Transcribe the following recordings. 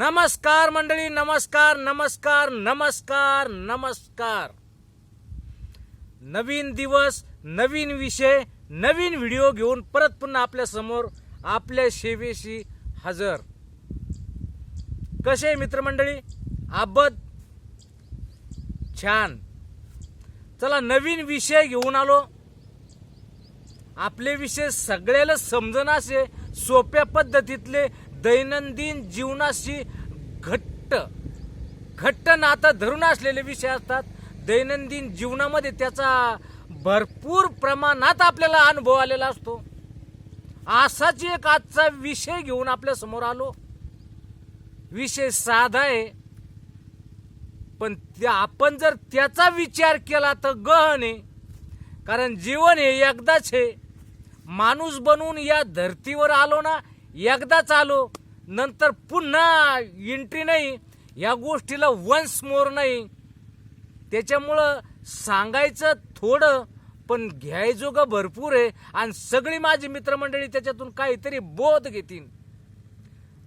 नमस्कार मंडळी नमस्कार नमस्कार नमस्कार नमस्कार. नवीन दिवस नवीन विषय नवीन व्हिडिओ घेऊन परत पुन्हा आपल्यासमोर आपल्या सेवेशी हजर. कसे मित्रमंडळी? आबद? छान. चला नवीन विषय घेऊन आलो. आपले विषय सगळ्याला समजन असे सोप्या पद्धतीतले दैनंदिन जीवनाशी घट्ट घट्ट नातं धरून असलेले विषय असतात. दैनंदिन जीवनामध्ये त्याचा भरपूर प्रमाणात आपल्याला अनुभव आलेला असतो. असाच एक आजचा विषय घेऊन आपल्यासमोर आलो. विषय साधा आहे. पण त्या आपण जर त्याचा विचार केला तर गहन आहे. कारण जीवन हे एकदाच हे माणूस बनून या धर्तीवर आलो ना एकदाच आलो नंतर पुन्हा एंट्री नाही या गोष्टीला वन्स मोर नाही. त्याच्यामुळं सांगायचं थोडं पण घ्यायजोगं भरपूर आहे. आणि सगळी माझी मित्रमंडळी त्याच्यातून काहीतरी बोध घेतील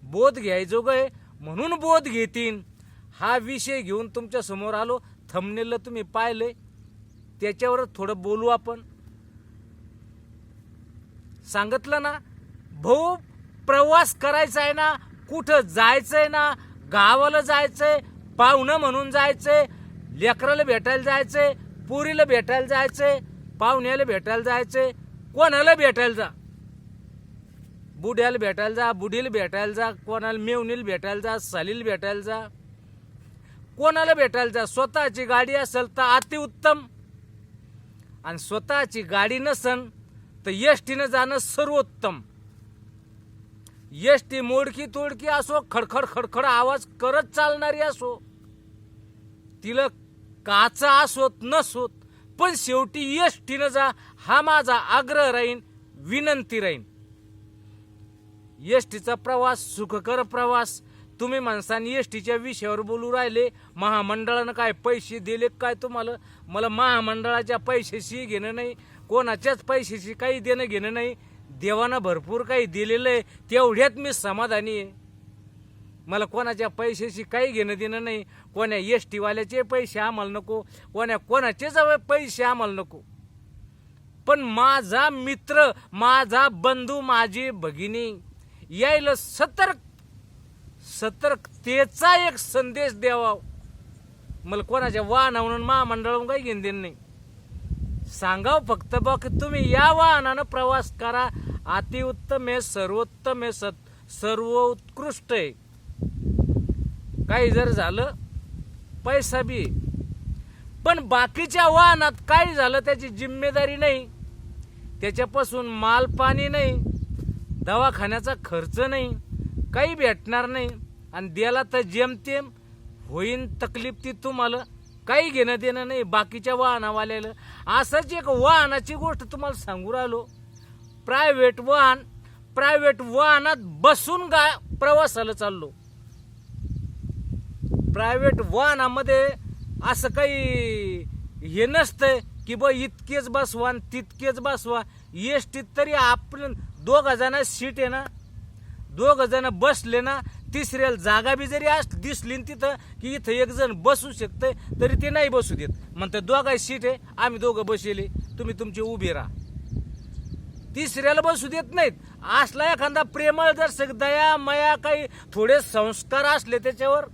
बोध घ्यायजोगं आहे म्हणून बोध घेतील हा विषय घेऊन तुमच्यासमोर आलो. थमनेलं तुम्ही पाहिले त्याच्यावर थोडं बोलू आपण. सांगितलं ना? भाऊ प्रवास करायचा आहे ना कुठं जायचं आहे ना गावाला जायचंय पाहुणं म्हणून जायचंय लेकराला भेटायला जायचंय पुरीला भेटायला जायचंय पाहुण्याला भेटायला जायचंय कोणाला भेटायला जा? बुड्याला भेटायला जा बुढीला भेटायला जा कोणाला मेवणीला भेटायला जा सालीला भेटायला जा. कोणाला भेटायला जा? स्वतःची गाडी असेल तर अतिउत्तम. आणि स्वतःची गाडी नसन तर एसटीनं जाणं सर्वोत्तम. एसटी मोडकी तोडकी असो खडखड खडखड आवाज करत चालणारी असो. तिला काचा असोत नसोत पण शेवटी एसटीनं जा हा माझा आग्रह राहीन विनंती राहीन. एसटीचा प्रवास सुखकर प्रवास. तुम्ही माणसांनी एसटीच्या विषयावर बोलू राहिले महामंडळानं काय पैसे दिले काय तुम्हाला? मला महामंडळाच्या पैशाशी घेणं नाही कोणाच्याच पैशाशी काही देणं घेणं नाही. देवानं भरपूर काही दिलेलं आहे तेवढ्यात मी समाधानी आहे. मला कोणाच्या पैशाशी काही घेणं देणं नाही कोण्या एस टीवाल्याचे पैसे आम्हाला नको कोण्या कोणाचेच पैसे आम्हाला नको. पण माझा मित्र माझा बंधू माझी भगिनी यायला सतर्क सतर्कतेचा एक संदेश द्यावा. मला कोणाच्या वाहनावरून महामंडळावरून काही घेणं देणं नाही. सांगाव फक्त बघ तुम्ही या वाहनानं प्रवास करा. अतिउत्तम आहे सर्वोत्तम आहे सत सर्वोत्कृष्ट आहे. काही जर झालं पैसा बी पण बाकीच्या वाहनात काही झालं त्याची जिम्मेदारी नाही. त्याच्यापासून माल पाणी नाही. दवाखान्याचा खर्च नाही. काही भेटणार नाही. आणि द्याला तर जेमतेम होईन तकलीफ ती तुम्हाला. काही घेणं देणं नाही बाकीच्या वाहनावाल्याला. असंच एक वाहनाची गोष्ट तुम्हाला सांगू राहिलो. प्रायव्हेट वाहन प्रायव्हेट वाहनात बसून गा प्रवासाला चाललो. प्रायव्हेट वाहनामध्ये असं काही हे नसतंय की बा इतकेच बसवा आणि तितकेच बसवा. एस टीत तरी आपण दोघ जण सीट आहे ना. दोघ जण बसले ना तिसऱ्याला जागा बी जरी अस दिसली तिथं की इथं एक जण बसू शकतं तरी ते नाही बसू देत. म्हणते दोघा सीट आहे आम्ही दोघं बसेले तुम्ही तुमचे उभे राहा. तिसऱ्याला बसू देत नाहीत. असला एखादा प्रेमळ जर दया मया काही थोडे संस्कार असले त्याच्यावर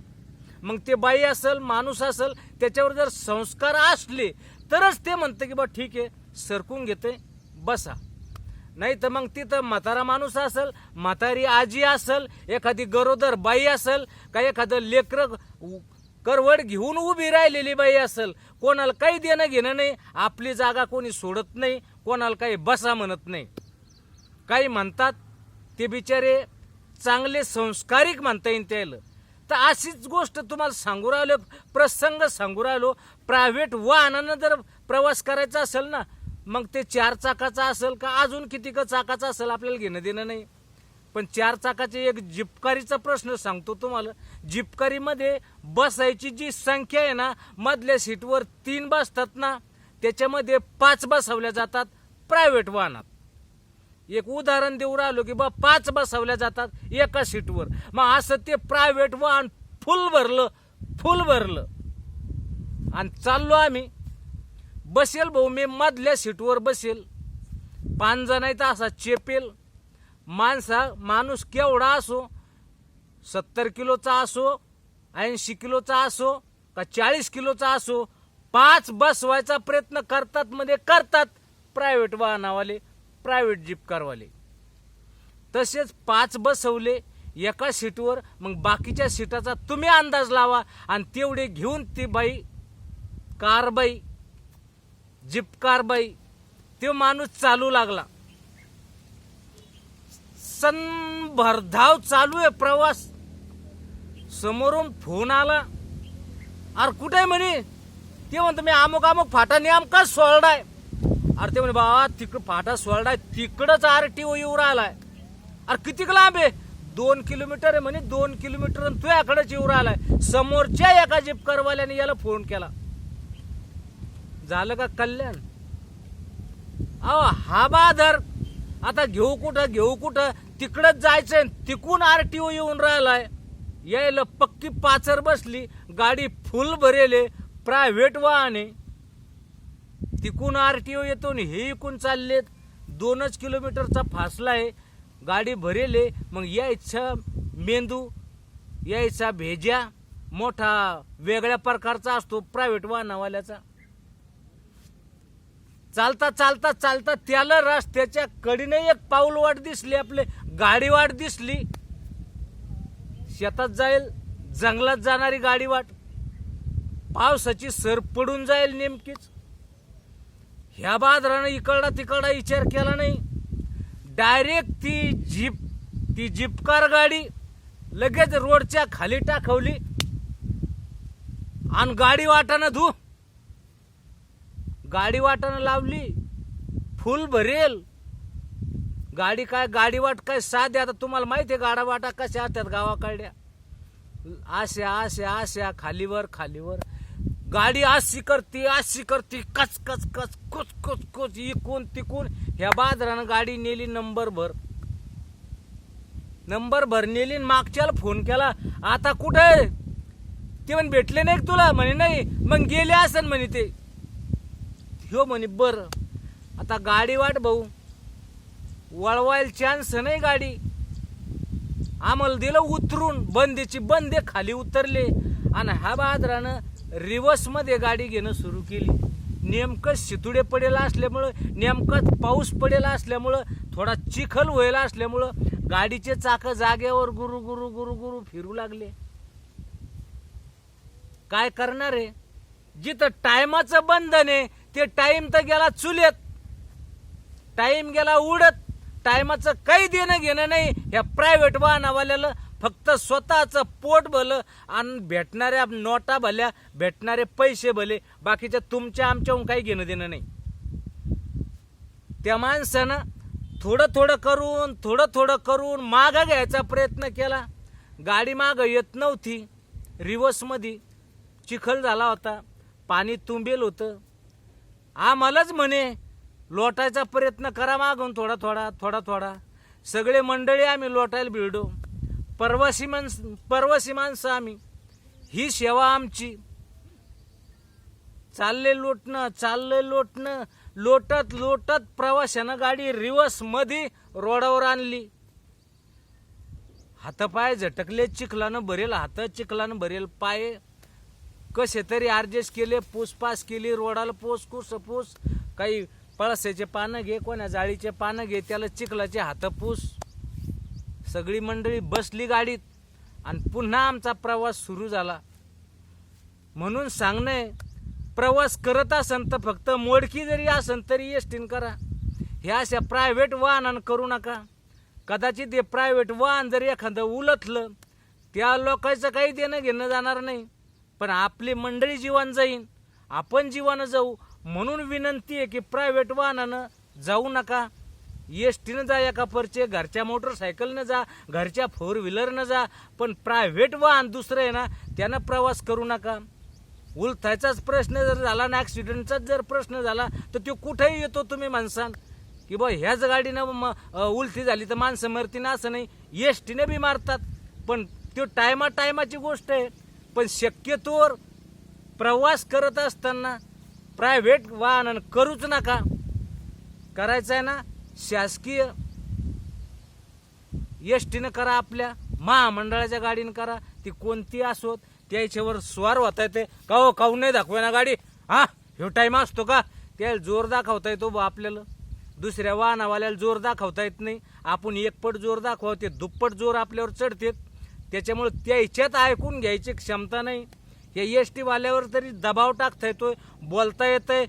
मग ते बाई असेल माणूस असेल त्याच्यावर जर संस्कार असले तरच ते म्हणतं की बा ठीक आहे सरकून घेते बसा. नाही तर मग तिथं म्हातारा माणूस असेल म्हातारी आजी असेल एखादी गरोदर बाई असेल का एखादं लेकर करवड घेऊन उभी राहिलेली बाई असेल कोणाला काही देणं घेणं नाही आपली जागा कोणी सोडत नाही कोणाला काही बसा म्हणत नाही. काही म्हणतात ते बिचारे चांगले संस्कारिक म्हणता येईल त्याला. तर अशीच गोष्ट तुम्हाला सांगू राहिलो प्रसंग सांगू राहिलो प्रायव्हेट वाहनानं जर प्रवास करायचा असेल ना मग ते चार चाकाचा असेल का? अजून किती का चाकाचा असेल आपल्याला घेणं देणं नाही. पण चार चाकाचे एक जिपकारीचा प्रश्न सांगतो तुम्हाला. जिपकारीमध्ये बसायची जी संख्या आहे ना मधल्या सीटवर तीन बसतात ना त्याच्यामध्ये पाच बसवल्या जातात प्रायव्हेट वाहनात. एक उदाहरण देऊ राहिलो की बा पाच बसवल्या जातात एका सीटवर. मग असं ते प्रायव्हेट वाहन फुल भरलं फुल भरलं. आणि चाललो आम्ही. बसेल भाऊ मी मधल्या सीटवर बसेल. पाच असा चेपेल. माणसा माणूस केवढा असो सत्तर किलोचा असो ऐंशी किलोचा असो का चाळीस किलोचा असो पाच बसवायचा प्रयत्न करतात मध्ये करतात प्रायव्हेट वाहनावाले प्रायव्हेट जीप कारवाले तसेच पाच बसवले एका सीटवर मग बाकीच्या सीटाचा तुम्ही अंदाज लावा आणि तेवढे घेऊन ती बाई कारबाई जीप बाई. तो माणूस चालू लागला. सन भरधाव चालू आहे प्रवास. समोरून फोन आला. अरे कुठे आहे म्हणे? ते म्हणतो मी अमुक अमुक फाटा नेमका सोळडाय अरे ते म्हणे बाबा तिकडं फाटा सोळडाय तिकडंच आर टी ओ येऊ राहिलाय अरे किती लांब आहे? दोन किलोमीटर आहे म्हणे दोन किलोमीटर आणि याकडेच येऊ राहिलाय समोरच्या एका जिपकरवाल्याने याला फोन केला. झालं का कल्याण? अहो हा बाधर आता घेऊ कुठं घेऊ कुठं? तिकडंच जायचंय तिकून आरटीओ येऊन राहिलाय. यायला पक्की पाचर बसली गाडी फुल भरेले प्रायव्हेट वाहने. तिकून आरटीओ येतो आणि हे इकून चाललेत. दोनच किलोमीटरचा फासला आहे. गाडी भरेले मग यायचा मेंदू यायचा भेज्या. मोठा वेगळ्या प्रकारचा असतो प्रायव्हेट वाहनावाल्याचा. चालता चालता चालता त्याला रस्त्याच्या कडीने एक पाऊल वाट दिसली आपले गाडी वाट दिसली. शेतात जाईल जंगलात जाणारी गाडी वाट. पावसाची सर पडून जाईल नेमकीच. ह्या बादरानं इकडला तिकडा विचार केला नाही. डायरेक्ट ती जीप ती जीपकार गाडी लगेच रोडच्या खाली टाकवली. आणि गाडी वाटानं धू. गाडी वाटानं लावली. फुल भरेल. गाडी काय गाडी वाट काय साधे आता तुम्हाला माहिती आहे गाडा वाटा कशा त्यात गावाकडल्या आश्या आश्या आश्या खालीवर खालीवर. गाडी अशी करते अशी करते कच कच कच कुच कुच कुच इकून तिकून. ह्या बाजारानं गाडी नेली नंबर भर. नंबर भर नेली मागच्याला फोन केला आता कुठे आहे? ते म्हण भेटले नाही तुला. म्हणे नाही. मग गेले असन म्हणे ते. ह्यो म्हणे बर आता गाडी वाट भाऊ. वळवायला चान्स नाही गाडी. आम्हाला दिलं उतरून बंदीची बंदे खाली उतरले. आणि ह्या बादरानं रिवर्समध्ये गाडी घेणं सुरू केली. नेमकं शितुडे पडेल असल्यामुळं नेमकं पाऊस पडेल असल्यामुळं थोडा चिखल व्हायला असल्यामुळं गाडीचे चाकं जागेवर गुरु गुरु गुरु गुरु फिरू लागले. काय करणार आहे जिथं टायमाचं बंधन आहे ते टाइम तर गेला चुलेत. टाइम गेला उडत. टायमाचं काही देणं घेणं नाही. ह्या प्रायव्हेट वाहनावाल्याला फक्त स्वतःचं पोट भलं आणि भेटणाऱ्या नोटा भल्या भेटणारे पैसे भले. बाकीच्या तुमच्या आमच्याहून काही घेणं देणं नाही. त्या माणसानं थोडं थोडं करून थोडं थोडं करून मागं घ्यायचा प्रयत्न केला. गाडी मागं येत नव्हती. रिवर्समध्ये चिखल झाला होता. पाणी तुंबेल होतं. आम्हालाच म्हणे लोटायचा प्रयत्न करा मागून थोडा थोडा थोडा थोडा. सगळे मंडळी आम्ही लोटायला भिडो. परवासी माणसं परवासी माणसं आम्ही. ही सेवा आमची. चालले लोटणं चाललं लोटणं. लोटत लोटत प्रवाशानं गाडी रिवर्समध्ये रोडावर आणली. हातपाय झटकले चिखलानं भरेल हात चिखलानं भरेल पाय कसे तरी ॲडजस्ट केले पूसपास केली रोडाला पोस कुस पूस. काही पळसाचे पानं घे कोणा जाळीचे पानं घे त्याला चिखलाचे हात पूस. सगळी मंडळी बसली गाडीत आणि पुन्हा आमचा प्रवास सुरू झाला. म्हणून सांगणे प्रवास करत असन तर फक्त मोडकी जरी असन तरी एसटीन करा. ह्या अशा प्रायव्हेट वाहनानं करू नका. कदाचित हे प्रायव्हेट वाहन जर एखादं उलथलं त्या लोकांचं काही देणं घेणं जाणार नाही. पण आपली मंडळी जीवन जाईन. आपण जीवानं जाऊ. म्हणून विनंती आहे की प्रायव्हेट वाहनानं जाऊ नका. एस टीनं जा एका परचे घरच्या मोटरसायकलनं जा घरच्या फोर व्हीलरनं जा पण प्रायव्हेट वाहन दुसरं आहे ना त्यानं प्रवास करू नका. उलथायचाच प्रश्न जर झाला ना ॲक्सिडेंटचाच जर प्रश्न झाला तर तो कुठेही येतो तुम्ही माणसान की बा ह्याच गाडीनं म- उलथी झाली तर माणसं मरतीनं असं नाही. एस टीनं बी मारतात. पण तो टायमा टायमाची गोष्ट आहे. पण शक्यतोवर प्रवास करत असताना प्रायव्हेट वाहन करूच नका. करायचं आहे ना शासकीय एस टीनं करा आपल्या महामंडळाच्या गाडीनं करा ती कोणती असोत त्याच्यावर स्वार होता येते का हो काहून नाही दाखवे ना गाडी? हा ह्यो टाईम असतो का? त्याला जोर दाखवता येतो बा आपल्याला. दुसऱ्या वाहनावाल्याला जोर दाखवता येत नाही. आपण एकपट जोर दाखवते दुप्पट जोर आपल्यावर चढतेत. त्याच्यामुळे त्याच्यात ऐकून घ्यायची क्षमता नाही. या एस टीवाल्यावर तरी दबाव टाकता येतोय बोलता येतंय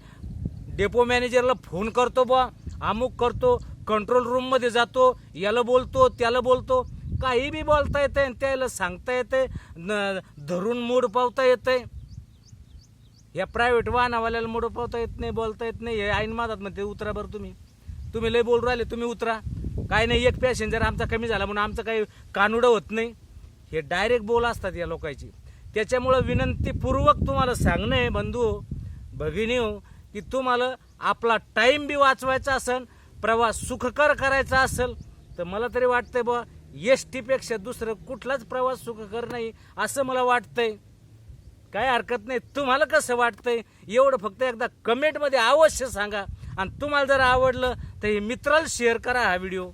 डेपो मॅनेजरला फोन करतो बा अमुक करतो कंट्रोल रूममध्ये जातो याला बोलतो त्याला बोलतो. काही बी बोलता येतंय आणि त्याला सांगता येते न- धरून मूड पावता येतंय. या प्रायव्हेट वाहनावाल्याला मूड पावता येत नाही बोलता येत नाही. हे ऐन मातात म्हणते उतरा बरं तुम्ही. तुम्ही लय बोलू राहिले तुम्ही उतरा. काय नाही एक पॅसेंजर आमचा कमी झाला म्हणून आमचं काही कानुडं होत नाही. हे डायरेक्ट बोल असतात या लोकांची. त्याच्यामुळं विनंतीपूर्वक तुम्हाला सांगणं आहे बंधू भगिनी हो की तुम्हाला आपला टाईम बी वाचवायचा असेल प्रवास सुखकर करायचा असेल तर मला तरी वाटतंय बुवा एस टीपेक्षा दुसरं कुठलाच प्रवास सुखकर नाही असं मला वाटतंय. काय हरकत नाही. तुम्हाला कसं वाटतंय? एवढं फक्त एकदा कमेंटमध्ये अवश्य सांगा. आणि तुम्हाला जर आवडलं तर हे मित्राला शेअर करा हा व्हिडिओ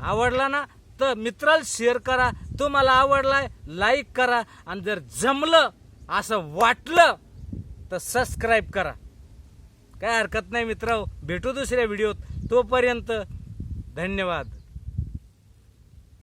आवडला ना तर मित्राला शेअर करा. तुम्हाला आवडलाय लाईक करा. आणि जर जमलं असं वाटलं तर सबस्क्राईब करा. काय हरकत नाही मित्र भेटू दुसऱ्या व्हिडिओत तोपर्यंत धन्यवाद.